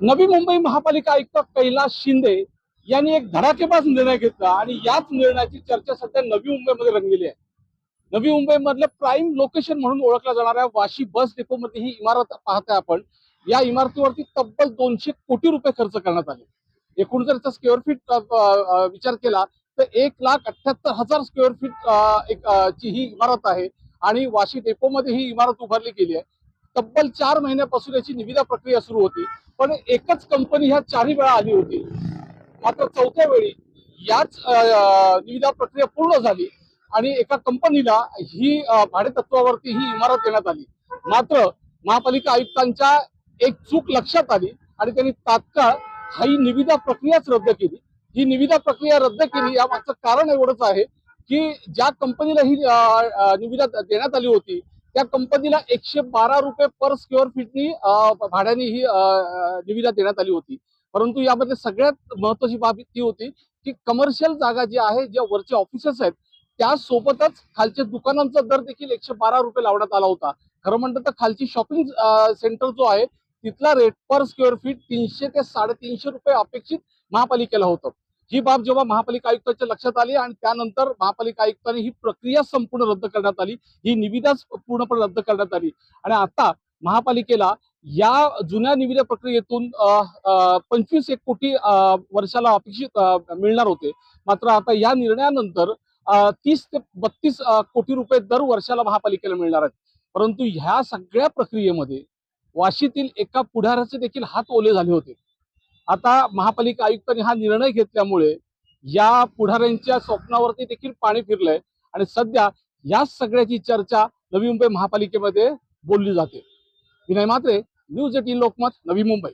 नवी मुंबई महापालिका आयुक्त कैलास शिंदे यांनी एक धडाकेबाज निर्णय घेतला आणि याच निर्णयाची चर्चा सध्या नवी मुंबईमध्ये रंगलेली आहे. नवी मुंबई मधलं प्राईम लोकेशन म्हणून ओळखल्या जाणाऱ्या वाशी बस डेपो मध्ये ही इमारत पाहताय आपण. या इमारतीवरती तब्बल दोनशे कोटी रुपये खर्च करण्यात आले. एकूण जर त्याचा स्क्वेअर फीट विचार केला तर एक लाख अठ्याहत्तर हजार स्क्वेअर फीट एक ची ही इमारत आहे आणि वाशी डेपो मध्ये ही इमारत उभारली गेली आहे. तब्बल चार महिन्यापासून याची निविदा प्रक्रिया सुरू होती. पण एकच कंपनी ह्या चारही वेळा आली होती. मात्र चौथ्या वेळी याच निविदा प्रक्रिया पूर्ण झाली आणि एका कंपनीला ही भाडेतत्वावरती ही इमारत देण्यात आली. मात्र महापालिका आयुक्तांच्या एक चूक लक्षात आली आणि त्यांनी तात्काळ हा ही निविदा प्रक्रियाच रद्द केली. ही निविदा प्रक्रिया रद्द केली यामागचं कारण एवढंच आहे की ज्या कंपनीला ही निविदा देण्यात आली होती त्या कंपनीला एकशे बारा रुपये पर स्क्वेअर फीटनी भाड्याने ही निविदा देण्यात आली होती. परंतु यामध्ये सगळ्यात महत्वाची बाब ती होती की कमर्शियल जागा जी आहे ज्या वरचे ऑफिसेस आहेत त्यासोबतच खालच्या दुकानांचा दर देखील एकशे बारा रुपये लावण्यात आला होता. खरं म्हणतं तर खालची शॉपिंग सेंटर जो आहे तिथला रेट पर स्क्वेअर फीट तीनशे ते साडेतीनशे रुपये अपेक्षित महापालिकेला होतं. ही बाब जेव्हा महापालिका आयुक्ताच्या लक्षात आली आणि त्यानंतर महापालिका आयुक्तांनी ही प्रक्रिया संपूर्ण रद्द करण्यात आली ही निविदाच पूर्णपणे रद्द करण्यात आली. आणि आता महापालिकेला या जुन्या निविदा प्रक्रियेतून पंचवीस एक कोटी वर्षाला अपेक्षित मिळणार होते. मात्र आता या निर्णयानंतर तीस ते बत्तीस कोटी रुपये दर वर्षाला महापालिकेला मिळणार आहेत. परंतु ह्या सगळ्या प्रक्रियेमध्ये वाशीतील एका पुढाऱ्याचे देखील हात ओले झाले होते. आता महापालिका आयुक्तांनी हा निर्णय घेतल्यामुळे या पुढाऱ्यांच्या स्वप्नावरती देखील पाणी फिरलंय. आणि सध्या या सगळ्याची चर्चा नवी मुंबई महापालिकेमध्ये बोलली जाते. Vinay Matre news eighteen Lokmat Navi Mumbai.